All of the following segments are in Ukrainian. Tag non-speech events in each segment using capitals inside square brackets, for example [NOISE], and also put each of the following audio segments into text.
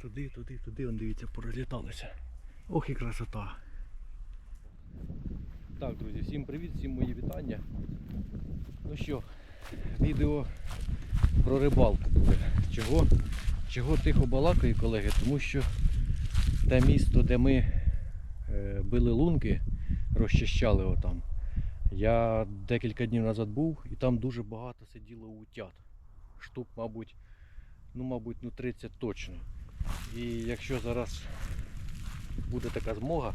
Туди, туди, туди, он дивіться, порозліталися. Ох і красота. Так, друзі, всім привіт, всім мої вітання. Ну що, відео про рибалку буде. Чого? Чого тихо балакаю, колеги? Тому що те місто, де ми е, били лунки, розчищали отам. Я декілька днів назад був і там дуже багато сиділо утят. Штук, мабуть, ну, мабуть, ну 30 точно. І якщо зараз буде така змога,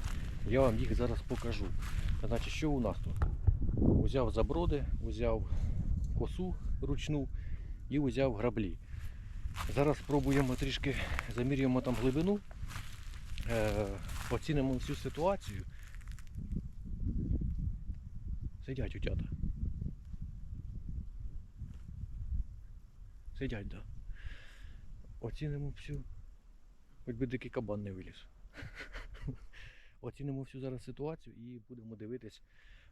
я вам їх зараз покажу. Значить, що у нас тут? Узяв заброди, узяв косу ручну і узяв граблі. Зараз спробуємо трішки замірюємо там глибину, е, оцінимо всю ситуацію. Сидять утята. Сидять, так. Да. Оцінимо всю. Хоч би дикий кабан не виліз. [LAUGHS] Оцінимо всю зараз ситуацію і будемо дивитись.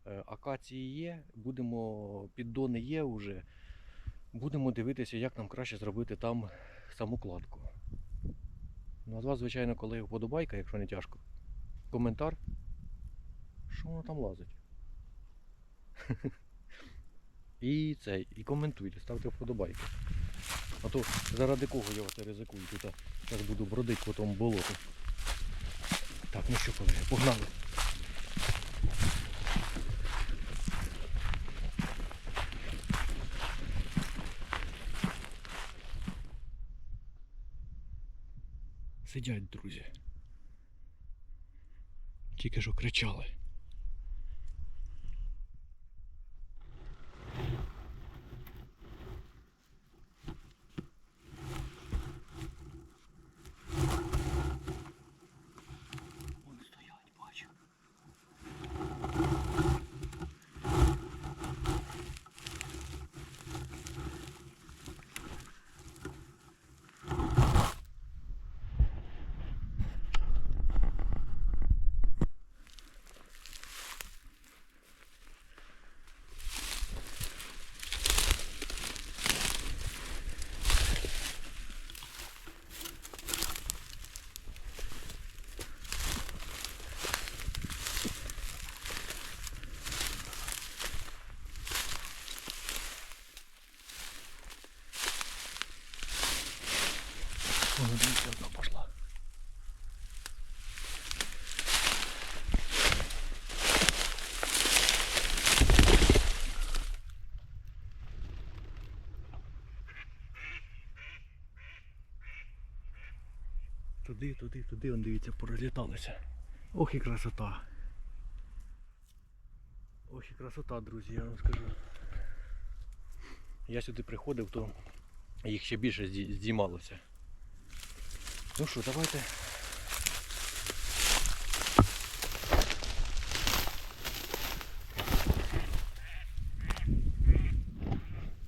Е, Акації є, будемо, піддони є вже. Будемо дивитися, як нам краще зробити там саму кладку. Ну, а з вас, звичайно, коли вподобайка, якщо не тяжко. Коментар. Що воно там лазить? [LAUGHS] І це, і коментуйте, ставте вподобайки. А то заради кого я оце ризикую тут. Зараз буду бродити по тому болоту. Так, ну що, колеги, погнали. Сидять, друзі. Тільки що кричали. Дивіться, одна пошла. Туди, туди, туди, он дивіться, порозліталися. Ох і красота. Ох і красота, друзі, я вам скажу. Я сюди приходив, то їх ще більше здіймалося. Ну що, давайте.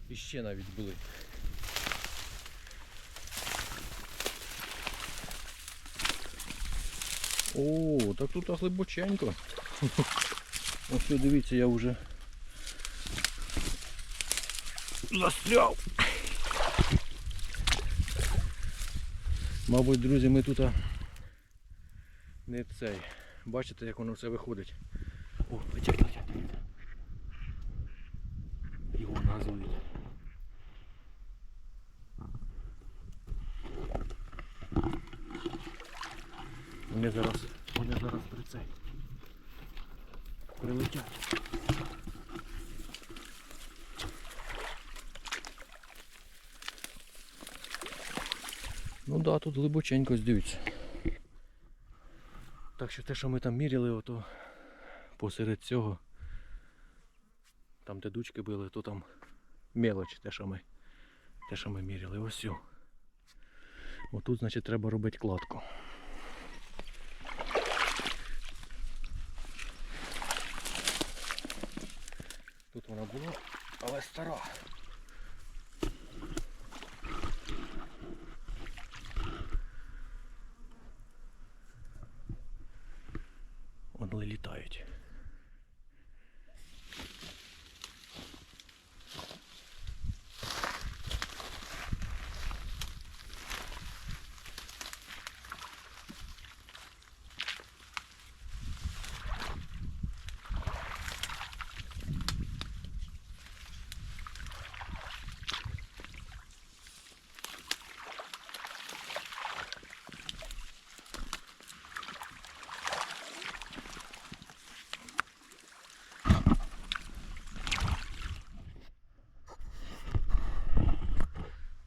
І ще навіть були. О, так тут глибоченько. Ось дивіться, я вже застряв. Мабуть, друзі, ми тут не цей. Бачите, як воно все виходить. О, летять, летять, дивіться. Його назвують. Вони зараз, вони зараз при цей. Прилетять. Ну да, тут глибоченько дивіться. Так що те, що ми там міряли, ото посеред цього, там де дучки били, то там мелоч, те, що ми, те, що ми міряли. Ось все. Отут, значить, треба робити кладку. Тут вона була, але стара. Вони літають.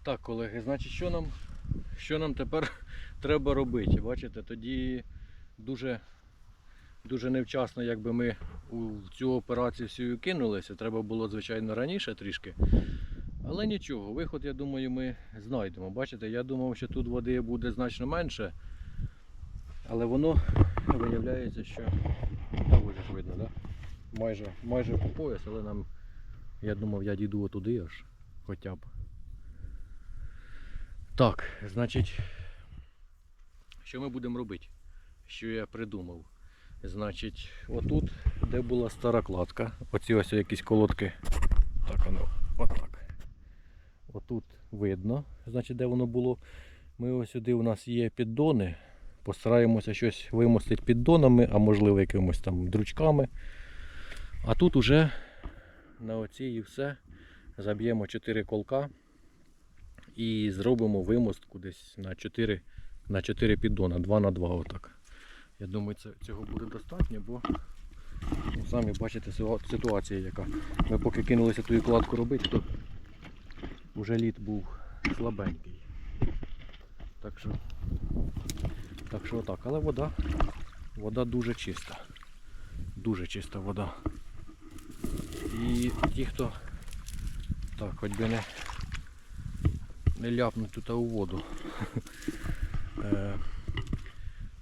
Так, колеги, значить, що нам, що нам тепер [LAUGHS] треба робити? Бачите, тоді дуже, дуже невчасно, якби ми у цю операцію всю кинулися. Треба було, звичайно, раніше трішки. Але нічого, виход, я думаю, ми знайдемо. Бачите, я думав, що тут води буде значно менше. Але воно виявляється, що так ось ж видно, да? майже, майже по пояс, але нам, я думав, я дійду отуди аж хоча б. Так, значить, що ми будемо робити? Що я придумав? Значить, отут, де була стара кладка, оці ось якісь колодки. Так воно, отак. Отут видно, значить, де воно було. Ми ось сюди у нас є піддони. Постараємося щось вимостити піддонами, а можливо якимось там дручками. А тут уже на оці і все. Заб'ємо 4 колка і зробимо вимостку десь на 4, на 4 піддона, 2 на 2 отак. Я думаю, це, цього буде достатньо, бо ну, самі бачите ситуація яка. Ми поки кинулися ту кладку робити, то вже лід був слабенький. Так що, так що так, але вода, вода дуже чиста. Дуже чиста вода. І ті, хто так, хоч би не, не ляпнуть тут у воду. [LAUGHS] Е,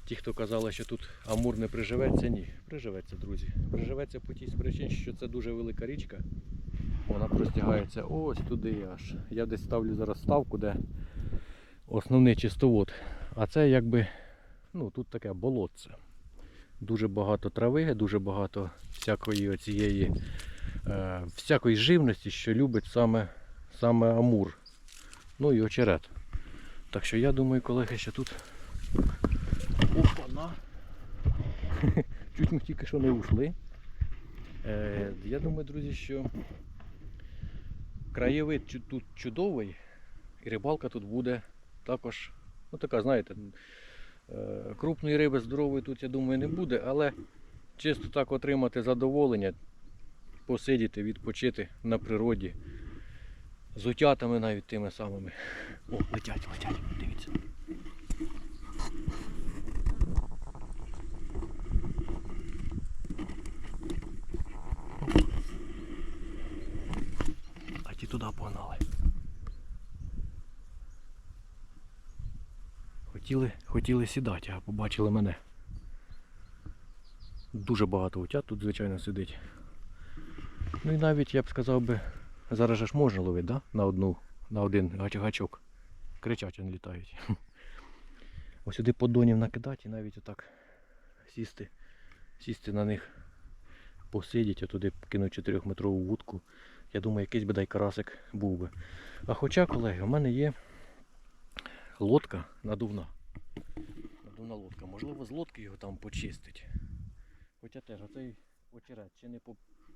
Ті, хто казали, що тут Амур не приживеться, ні, приживеться, друзі. Приживеться по тій причині, що це дуже велика річка. Вона простягається ось туди аж. Я десь ставлю зараз ставку, де основний чистовод. А це якби, ну тут таке болотце. Дуже багато трави, дуже багато всякої оцієї, е, всякої живності, що любить саме, саме Амур. Ну і очерет. Так що я думаю, колеги, що тут Опа-на. [LAUGHS] Чуть ми тільки що не ушли. Е, я думаю, друзі, що краєвид тут чудовий, і рибалка тут буде також, ну така, знаєте, е, крупної риби здорової тут, я думаю, не буде, але чисто так отримати задоволення, посидіти, відпочити на природі. З утятами навіть тими самими. О, летять, летять, дивіться. А ті туди погнали. Хотіли, хотіли сідати, а побачили мене. Дуже багато утят тут, звичайно, сидить. Ну і навіть я б сказав би, зараз же ж можна ловити, да? На одну, на один гач- гачок. Кричать вони літають. [LAUGHS] Ось сюди поддонів накидати і навіть отак сісти, сісти на них, посидіти, а туди кинуть 4-метрову вудку. Я думаю, якийсь бодай карасик був би. А хоча, колеги, у мене є лодка надувна. Надувна лодка. Можливо, з лодки його там почистить. Хоча теж оцей очерет чи не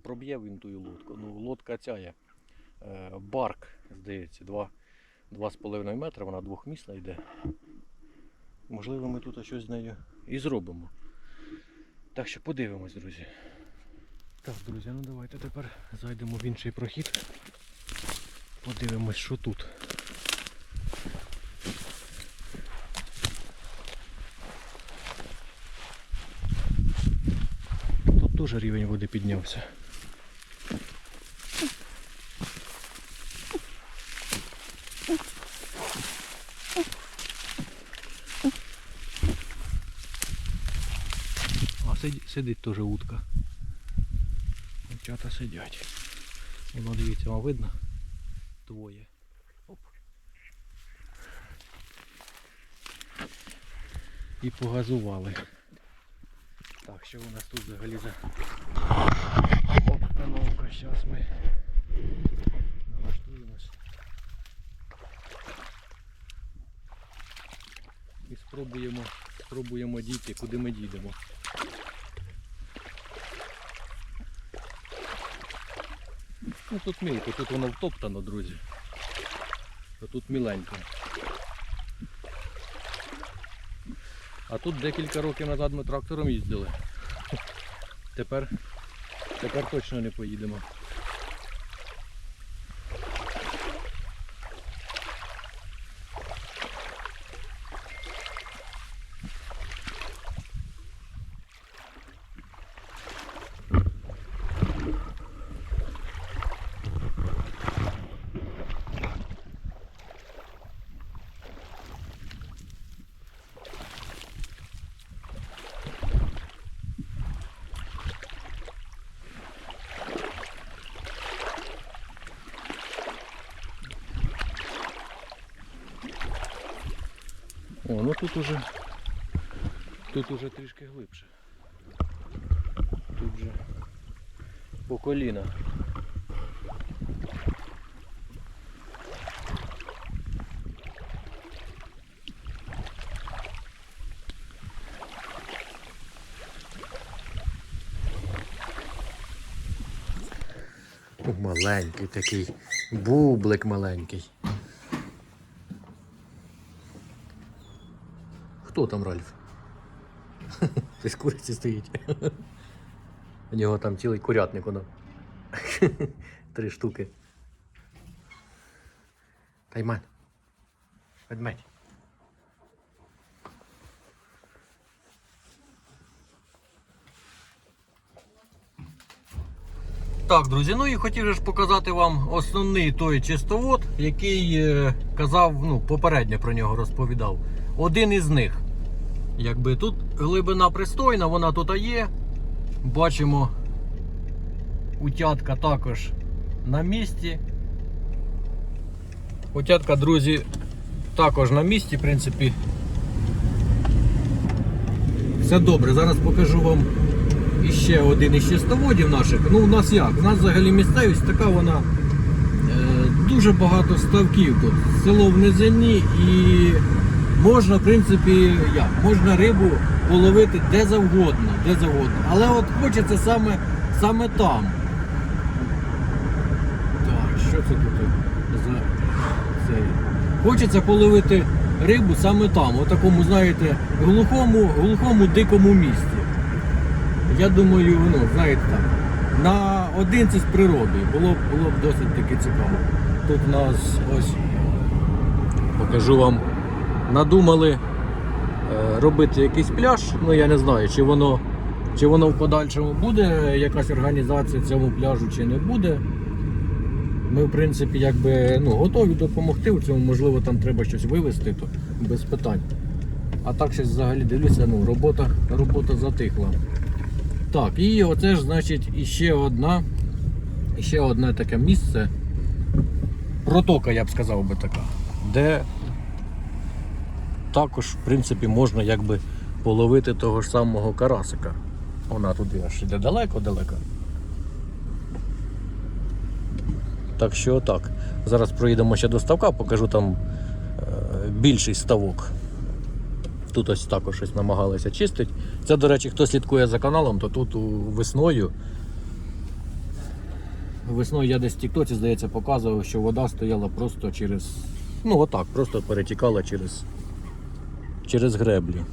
проб'є він ту лодку. Ну, лодка ця є. Е, барк, здається, 2, 2,5 метри, вона двохмісна йде. Можливо, ми тут щось з нею і зробимо. Так що подивимось, друзі. Так, друзі, ну давайте тепер зайдемо в інший прохід. Подивимось, що тут. Тут теж рівень води піднявся. А сидить, сидить теж утка. Дівчата сидять. Воно дивіться, вам видно? Двоє. Оп. І погазували. Так, що у нас тут взагалі за обстановка? Зараз ми налаштуємось. І спробуємо, спробуємо дійти, куди ми дійдемо. Ну тут мілко, тут воно втоптано, друзі. А тут міленько. А тут декілька років назад ми трактором їздили. Тепер, тепер точно не поїдемо. О, ну тут уже. Тут уже трішки глибше. Тут же по коліна. Маленький такий бублик маленький. Хто там Ральф? [LAUGHS] Хтось куриці стоїть. У нього там цілий курятник воно. [LAUGHS] Три штуки. Тайман. Ведмедь. Так, друзі, ну і хотів же ж показати вам основний той чистовод, який е, казав, ну, попередньо про нього розповідав. Один із них. Якби тут глибина пристойна, вона тут є. Бачимо, утятка також на місці. Утятка, друзі, також на місці, в принципі. Все добре, зараз покажу вам іще один із чистоводів наших. Ну, у нас як? У нас взагалі місцевість така вона е, дуже багато ставків тут. Село в низині і можна, в принципі, як? Можна рибу половити де завгодно, де завгодно. Але от хочеться саме, саме там. Так, що це тут за цей? Хочеться половити рибу саме там, у такому, знаєте, глухому, глухому дикому місці. Я думаю, ну, знаєте так, на одинці з природою було, б- було б досить таки цікаво. Тут у нас ось покажу вам, надумали е, робити якийсь пляж. Ну я не знаю, чи воно, чи воно в подальшому буде якась організація цьому пляжу, чи не буде. Ми, в принципі, якби ну, готові допомогти у цьому, можливо, там треба щось вивезти, то без питань. А так щось взагалі дивлюся, ну, робота, робота затихла. Так, і оце ж, значить, іще одна, іще одне таке місце. Протока, я б сказав би така, де також, в принципі, можна якби половити того ж самого карасика. Вона туди аж іде далеко-далеко. Так що так. Зараз проїдемо ще до ставка, покажу там е, більший ставок. Тут ось також щось намагалися чистити. Це, до речі, хто слідкує за каналом, то тут весною. Весною я десь в Тіктоці, здається, показував, що вода стояла просто через. Ну, отак, просто перетікала через, через греблі.